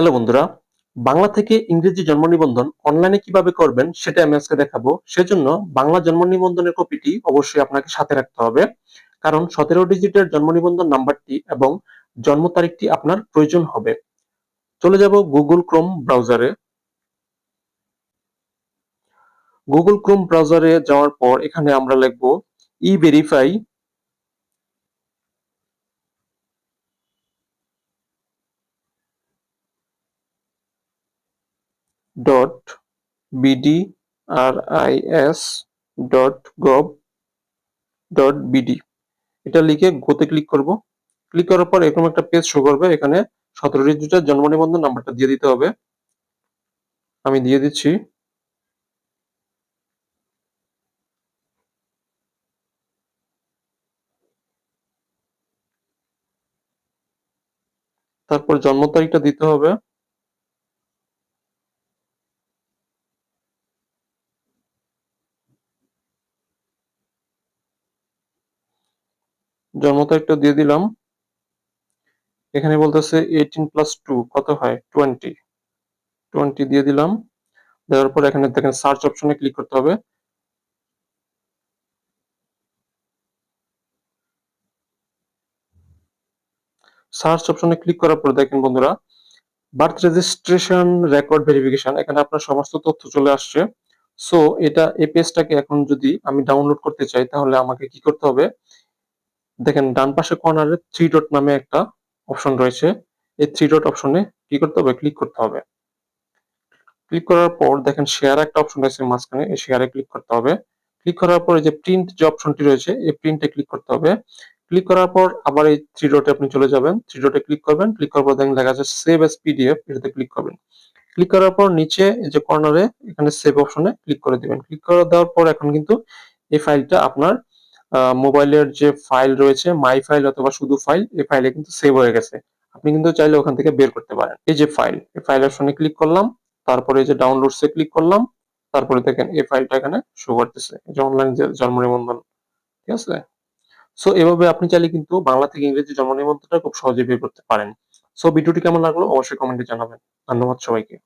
Hello বন্ধুরা, বাংলা থেকে ইংরেজি জন্ম নিবন্ধন অনলাইনে কীভাবে করবেন সেটা আমি আজকে দেখাবো। সেজন্য বাংলা জন্ম নিবন্ধনের কপিটি অবশ্যই আপনাকে সাথে রাখতে হবে। কারণ সতেরো ডিজিটের জন্ম নিবন্ধন নাম্বারটি এবং জন্ম তারিখটি আপনার প্রয়োজন হবে। চলে যাব গুগল ক্রোম ব্রাউজারে গুগল ক্রোম ব্রাউজারে যাওয়ার পর এখানে আমরা লিখব e verify dot s dot gov dot BD এটা লিখে গোতে ক্লিক করব। ক্লিক করার পর এরকম একটা পেজ শো করবে। এখানে সতেরো ডিজিটের জন্ম নিবন্ধন নাম্বারটা দিয়ে দিতে হবে। আমি দিয়ে দিচ্ছি। তারপর জন্ম তারিখটা দিতে হবে। জন্ম তারিখটা দিয়ে দিলাম। এখানে বলতেছে এইটিন প্লাস টু কত হয়? টোয়েন্টি টোয়েন্টি দিয়ে দিলাম। দেওয়ার পর এখানে দেখেন সার্চ অপশনে ক্লিক করতে হবে। সার্চ অপশনে ক্লিক করার পর দেখেন বন্ধুরা বার্থ রেজিস্ট্রেশন রেকর্ড ভেরিফিকেশন এখানে আপনার সমস্ত তথ্য চলে আসছে। সো এটা এই পেজটাকে এখন যদি আমি ডাউনলোড করতে চাই, তাহলে আমাকে কি করতে হবে? দেখেন, ডান পাশে কর্নারে থ্রি ডট নামে একটা অপশন রয়েছে। এই থ্রি ডট অপশনে কি করতে হবে? ক্লিক করতে হবে। ক্লিক করার পর দেখেন শেয়ার একটা অপশন রয়েছে মাঝখানে, এই শেয়ারে ক্লিক করতে হবে। ক্লিক করার পর যে প্রিন্ট যে অপশনটি রয়েছে, এই প্রিন্টে ক্লিক করতে হবে। ক্লিক করার পর আবার এই থ্রি ডটে আপনি চলে যাবেন। থ্রি ডটে ক্লিক করবেন। ক্লিক করার পর দেখেন, লেখা আছে সেভ এস পিডিএফ এটাতে ক্লিক করবেন। ক্লিক করার পর নিচে যে কর্নারে এখানে সেভ অপশনে ক্লিক করে দিবেন। ক্লিক করে দেওয়ার পর এখন কিন্তু এই ফাইলটা আপনার মোবাইলের যে ফাইল রয়েছে মাই ফাইল অথবা শুধু ফাইল এই ফাইলে কিন্তু সেভ হয়ে গেছে। আপনি কিন্তু চাইলে ওখান থেকে বের করতে পারেন। এই যে ফাইল এই ফাইল অপশনে ক্লিক করলাম, তারপরে এই যে ডাউনলোডসে ক্লিক করলাম, তারপরে দেখেন এই ফাইলটা এখানে শো করতেছে। যে অনলাইন জন্ম নিবন্ধন, ঠিক আছে? সো এভাবে আপনি চাইলে কিন্তু বাংলা থেকে ইংরেজি জন্ম নিবন্ধনটা খুব সহজে বের করতে পারেন। সো ভিডিওটি কেমন লাগল? অবশ্যই কমেন্টে জানাবেন। ধন্যবাদ সবাইকে।